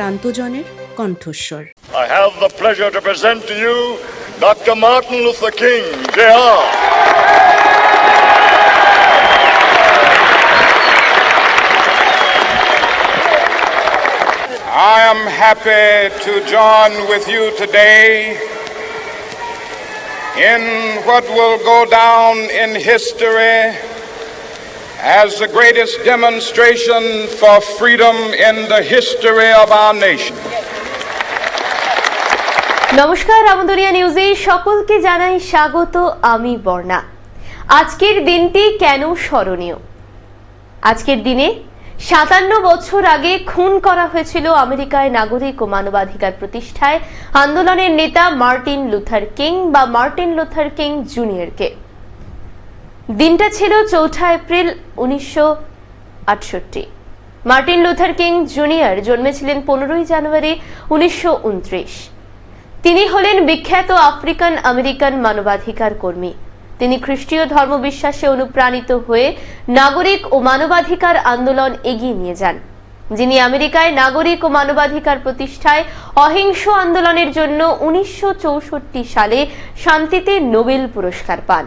প্রান্তজনের কণ্ঠস্বর I have the pleasure to present to you Dr. Martin Luther King, Jr. I am happy to join with you today in what will go down in history as the greatest demonstration for freedom in the history of our nation. নমস্কার, আমদরিয়া নিউজে সকলকে জানাই স্বাগত, আমি বর্ণা। আজকের দিনটি কেন স্মরণীয়? আজকের দিনে সাতান্ন বছর আগে খুন করা হয়েছিল আমেরিকায় নাগরিক ও মানবাধিকার প্রতিষ্ঠায় আন্দোলনের নেতা মার্টিন লুথার কিং বা মার্টিন লুথার কিং জুনিয়রকে। দিনটা ছিল চৌঠা এপ্রিল উনিশশো আটষট্টি। মার্টিন লুথার কিং জুনিয়র জন্মেছিলেন পনেরোই জানুয়ারি উনিশশো তিনি হলেন বিখ্যাত আফ্রিকান আমেরিকান মানবাধিকার কর্মী। তিনি খ্রিস্টীয় ধর্মবিশ্বাসে অনুপ্রাণিত হয়ে নাগরিক ও মানবাধিকার আন্দোলন এগিয়ে নিয়ে যান। যিনি আমেরিকায় নাগরিক ও মানবাধিকার প্রতিষ্ঠায় অহিংস আন্দোলনের জন্য উনিশশো চৌষট্টি সালে শান্তিতে নোবেল পুরস্কার পান।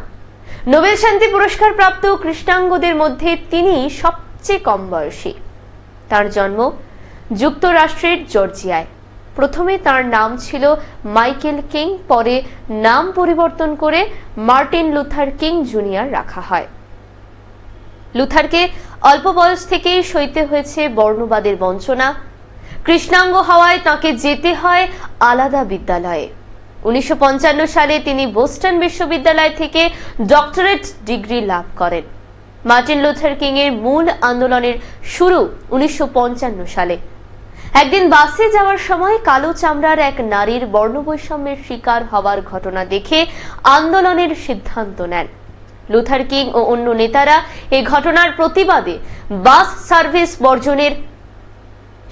নোবেল শান্তি পুরস্কার প্রাপ্ত কৃষ্ণাঙ্গদের মধ্যে তিনি সবচেয়ে কম বয়সী। তার জন্ম যুক্তরাষ্ট্রের জর্জিয়ায়। প্রথমে তার নাম ছিল মাইকেল কিং, পরে নাম পরিবর্তন করে মার্টিন লুথার কিং জুনিয়র রাখা হয়। লুথারকে অল্প বয়স থেকেই সইতে হয়েছে বর্ণবাদের বঞ্চনা। কৃষ্ণাঙ্গ হওয়ায় তাকে যেতে হয় আলাদা বিদ্যালয়ে। উনিশশো পঞ্চান্ন সালে তিনি বোস্টন বিশ্ববিদ্যালয় থেকে ডক্টরেট ডিগ্রি লাভ করেন। মার্টিন লুথার কিং এর মূল আন্দোলনের শুরু উনিশশো পঞ্চান্ন সালে। একদিন বাসে যাওয়ার সময় কালো চামড়ার এক নারীর বর্ণবৈষম্যের শিকার হওয়ার ঘটনা দেখে আন্দোলনের সিদ্ধান্ত নেন। লুথার কিং ও অন্য নেতারা এই ঘটনার প্রতিবাদে বাস সার্ভিস বর্জনের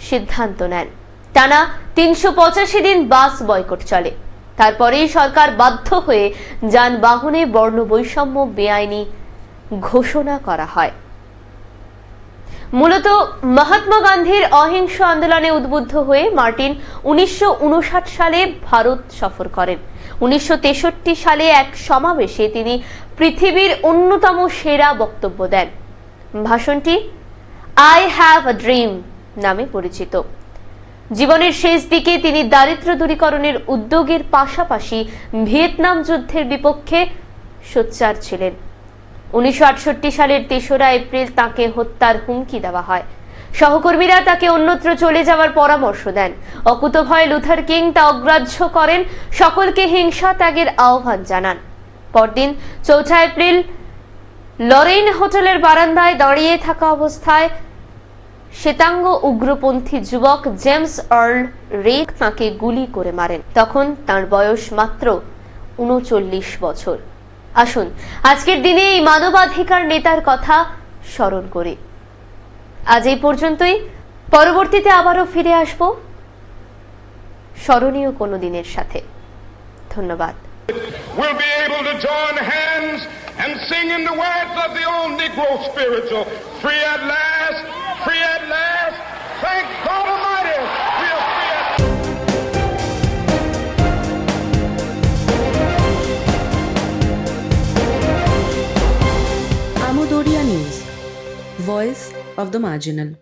সিদ্ধান্ত নেন। টানা তিনশো পঁচাশি দিন বাস বয়কট চলে। তারপরেই সরকার বাধ্য হয়ে যানবাহনে বর্ণ বৈষম্য বেআইনি ঘোষণা করা হয়। মূলত মহাত্মা গান্ধীর অহিংস আন্দোলনে উদ্বুদ্ধ হয়ে মার্টিন উনিশশো উনষাট সালে ভারত সফর করেন। উনিশশো তেষট্টি সালে এক সমাবেশে তিনি পৃথিবীর অন্যতম সেরা বক্তব্য দেন। ভাষণটি আই হ্যাভ আ ড্রিম নামে পরিচিত। জীবনের শেষ দিকে তিনি দারিদ্র দূরীকরণের উদ্যোগের পাশাপাশি ভিয়েতনাম যুদ্ধের বিপক্ষে সোচ্চার ছিলেন। উনিশশো সালের তেসরা এপ্রিল তাকে হত্যার হুমকি দেওয়া হয়। সহকর্মীরা তাকে অন্যত্র চলে যাওয়ার পরামর্শ দেন। অকুতভয় লুথার কিং তা অগ্রাহ্য করেন। সকলকে হিংসা ত্যাগের আহ্বান জানান। পরদিন চৌঠা এপ্রিল লরেইন হোটেলের বারান্দায় দাঁড়িয়ে থাকা অবস্থায় শ্বেতাঙ্গ উগ্রপন্থী যুবক জেমস আর্ল রেক তাঁকে গুলি করে মারেন। তখন তার বয়স মাত্র উনচল্লিশ বছর। আসুন, আজকের দিনে এই মানবাধিকার নেতার কথা স্মরণ করি। আজ এই পর্যন্তই। পরবর্তীতে আবারও ফিরে আসব। স্মরণীয় কোনো দিনের সাথে। ধন্যবাদ। We'll be able to join hands and sing in the words of the old Negro spiritual, free at last. Thank God Almighty, News, Voice of the Marginal.